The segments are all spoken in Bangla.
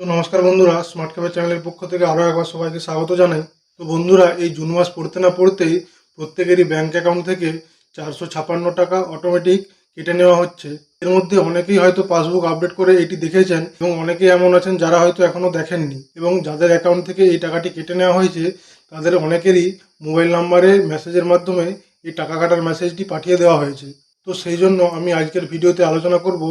তো নমস্কার বন্ধুরা স্মার্ট ক্যাফে চ্যানেলের পক্ষ থেকে আরও একবার সবাইকে স্বাগত জানাই। তো বন্ধুরা, এই জুন মাস পড়তে না পড়তেই প্রত্যেকেরই ব্যাংক অ্যাকাউন্ট থেকে চারশো ছাপান্ন টাকা অটোমেটিক কেটে নেওয়া হচ্ছে। এর মধ্যে অনেকেই হয়তো পাসবুক আপডেট করে এটি দেখেছেন এবং অনেকেই এমন আছেন যারা হয়তো এখনও দেখেননি এবং যাদের অ্যাকাউন্ট থেকে এই টাকাটি কেটে নেওয়া হয়েছে, তাদের অনেকেরই মোবাইল নাম্বারে মেসেজের মাধ্যমে এই টাকা কাটার মেসেজটি পাঠিয়ে দেওয়া হয়েছে। তো সেই জন্য আমি আজকের ভিডিওতে আলোচনা করব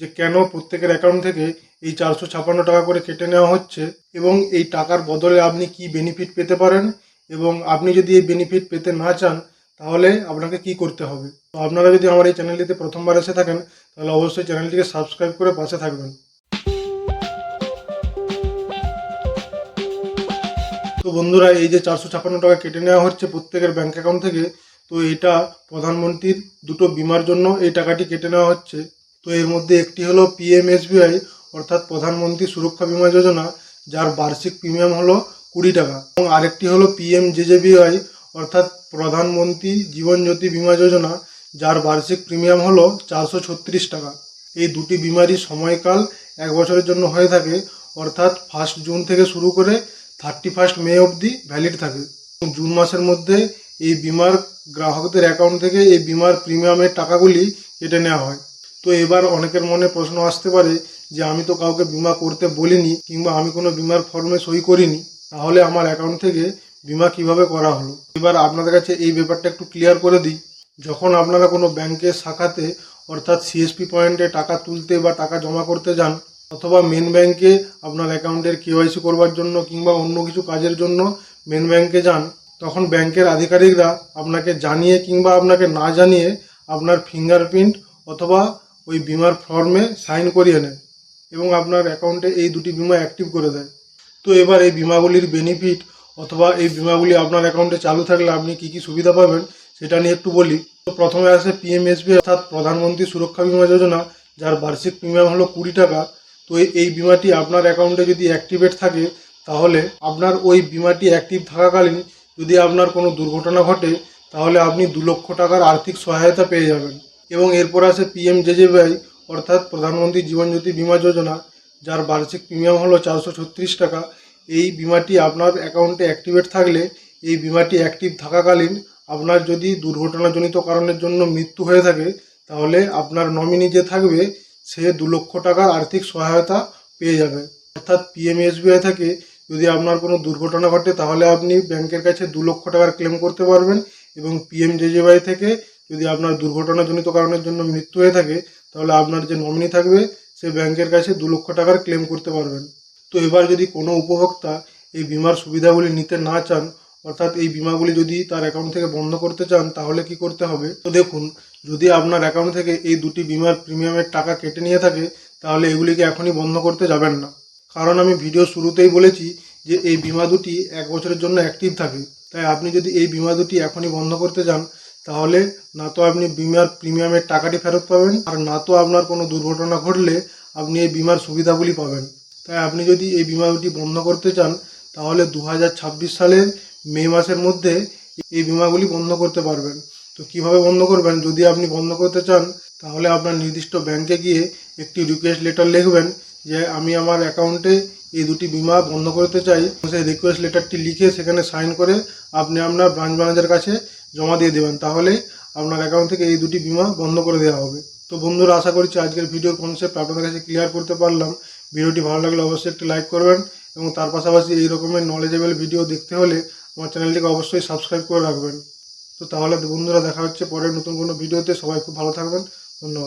যে কেন প্রত্যেকের অ্যাকাউন্ট থেকে এই চারশো ছাপান্ন টাকা করে কেটে নেওয়া হচ্ছে এবং এই টাকার বদলে আপনি কি বেনিফিট পেতে পারেন এবং আপনি যদি এই বেনিফিট পেতে না চান, তাহলে আপনাকে কি করতে হবে? তো আপনারা যদি আমার এই চ্যানেলটিতে প্রথমবার এসে থাকেন, তাহলে অবশ্যই চ্যানেলটিকে সাবস্ক্রাইব করে পাশে থাকবেন। তো বন্ধুরা, এই যে চারশো ছাপান্ন টাকা কেটে নেওয়া হচ্ছে প্রত্যেকের ব্যাংক অ্যাকাউন্ট থেকে, তো এটা প্রধানমন্ত্রীর দুটো বিমার জন্য এই টাকাটি কেটে নেওয়া হচ্ছে। তো এর মধ্যে একটি হলো পিএমএসবিআই অর্থাৎ প্রধানমন্ত্রী সুরক্ষা বিমা যোজনা, যার বার্ষিক প্রিমিয়াম হলো কুড়ি টাকা। এবং আরেকটি হলো পিএমজেজেবিআই অর্থাৎ প্রধানমন্ত্রী জীবন জ্যোতি বিমা যোজনা, যার বার্ষিক প্রিমিয়াম হলো চারশো ছত্রিশ টাকা। এই দুটি বিমারই সময়কাল এক বছরের জন্য হয়ে থাকে, অর্থাৎ ফার্স্ট জুন থেকে শুরু করে থার্টি ফার্স্ট মে অবধি ভ্যালিড থাকে। জুন মাসের মধ্যে এই বিমার গ্রাহকদের অ্যাকাউন্ট থেকে এই বিমার প্রিমিয়ামের টাকাগুলি কেটে নেওয়া হয়। তো এবার অনেকের মনে প্রশ্ন আসতে পারে যে আমি তো কাউকে বিমা করতে বলিনি কিংবা আমি কোনো বিমার ফর্মে সই করিনি, তাহলে আমার অ্যাকাউন্ট থেকে বিমা কীভাবে করা হলো? এবার আপনাদের কাছে এই ব্যাপারটা একটু ক্লিয়ার করে দিই। যখন আপনারা কোনো ব্যাংকের শাখাতে অর্থাৎ সিএসপি পয়েন্টে টাকা তুলতে বা টাকা জমা করতে যান, অথবা মেন ব্যাংকে আপনার অ্যাকাউন্টের কেওয়াইসি করবার জন্য কিংবা অন্য কিছু কাজের জন্য মেন ব্যাংকে যান, তখন ব্যাংকের আধিকারিকরা আপনাকে জানিয়ে কিংবা আপনাকে না জানিয়ে আপনার ফিঙ্গারপ্রিন্ট অথবা ওই বিমার ফর্মে সাইন করিয়ে নেয় এবং আপনার অ্যাকাউন্টে এই দুটি বিমা অ্যাক্টিভ করে দেয়। তো এবার এই বিমাগুলির বেনিফিট অথবা এই বিমাগুলি আপনার অ্যাকাউন্টে চালু থাকলে আপনি কী কী সুবিধা পাবেন সেটা নিয়ে একটু বলি। তো প্রথমে আসে পিএমএসবি অর্থাৎ প্রধানমন্ত্রী সুরক্ষা বিমা যোজনা, যার বার্ষিক প্রিমিয়াম হলো কুড়ি টাকা। তো এই- বিমাটি আপনার অ্যাকাউন্টে যদি অ্যাক্টিভেট থাকে, তাহলে আপনার ওই বিমাটি অ্যাক্টিভ থাকাকালীন যদি আপনার কোনো দুর্ঘটনা ঘটে, তাহলে আপনি দু লক্ষ টাকার আর্থিক সহায়তা পেয়ে যাবেন। এবং এরপর আসে পিএমজেজেবিআই অর্থাৎ প্রধানমন্ত্রী জীবন জ্যোতি বিমা যোজনা, যার বার্ষিক প্রিমিয়াম হলো চারশো ছত্রিশ টাকা। এই বিমাটি আপনার অ্যাকাউন্টে অ্যাক্টিভেট থাকলে এই বিমাটি অ্যাক্টিভ থাকাকালীন আপনার যদি দুর্ঘটনাজনিত কারণের জন্য মৃত্যু হয়ে থাকে, তাহলে আপনার নমিনি যে থাকবে, সে দু লক্ষ টাকার আর্থিক সহায়তা পেয়ে যাবে। অর্থাৎ পিএমএসবিআই থেকে যদি আপনার কোনো দুর্ঘটনা ঘটে, তাহলে আপনি ব্যাংকের কাছে দু লক্ষ টাকার ক্লেম করতে পারবেন এবং পিএমজেজেবিআই থেকে যদি আপনার দুর্ঘটনাজনিত কারণের জন্য মৃত্যু হয়ে থাকে, তাহলে আপনার যে নমিনি থাকবে, সে ব্যাংকের কাছে দু লক্ষ টাকার ক্লেম করতে পারবেন। তো এবার যদি কোনো উপভোক্তা এই বিমার সুবিধাগুলি নিতে না চান, অর্থাৎ এই বিমাগুলি যদি তার অ্যাকাউন্ট থেকে বন্ধ করতে চান, তাহলে কি করতে হবে? তো দেখুন, যদি আপনার অ্যাকাউন্ট থেকে এই দুটি বিমার প্রিমিয়ামের টাকা কেটে নিয়ে থাকে, তাহলে এগুলিকে এখনই বন্ধ করতে যাবেন না। কারণ আমি ভিডিও শুরুতেই বলেছি যে এই বিমা দুটি এক বছরের জন্য অ্যাক্টিভ থাকে। তাই আপনি যদি এই বিমা দুটি এখনই বন্ধ করতে যান তাহলে না তো আপনি বিমার প্রিমিয়ামের টাকাটি ফেরত পাবেন, আর না তো আপনার কোনো দুর্ঘটনা ঘটলে আপনি এই বিমার সুবিধাগুলি পাবেন। তাই আপনি যদি এই বিমা দুটি বন্ধ করতে চান, তাহলে দু হাজার ছাব্বিশ সালের মে মাসের মধ্যে এই বিমাগুলি বন্ধ করতে পারবেন। তো কীভাবে বন্ধ করবেন? যদি আপনি বন্ধ করতে চান, তাহলে আপনার নির্দিষ্ট ব্যাংকে গিয়ে একটি রিকোয়েস্ট লেটার লিখবেন যে, আমি আমার অ্যাকাউন্টে এই দুটি বিমা বন্ধ করতে চাই। সেই রিকোয়েস্ট লেটারটি লিখে সেখানে সাইন করে আপনি আপনার ব্রাঞ্চ ম্যানেজার কাছে জমা দিয়ে দেবেন। তাহলে আপনার অ্যাকাউন্ট থেকে এই দুটি বিমা বন্ধ করে দেওয়া হবে। তো বন্ধুরা, আশা করছি আজকের ভিডিও কনসেপ্ট আপনাদের কাছে ক্লিয়ার করতে পারলাম। ভিডিওটি ভালো লাগলে অবশ্যই একটি লাইক করবেন এবং তার পাশাপাশি এই রকমের নলেজেবল ভিডিও দেখতে হলে আমার চ্যানেলটিকে অবশ্যই সাবস্ক্রাইব করে রাখবেন। তো তাহলে বন্ধুরা, দেখা হচ্ছে পরের নতুন কোনো ভিডিওতে সবাই খুব ভালো থাকবেন। ধন্যবাদ।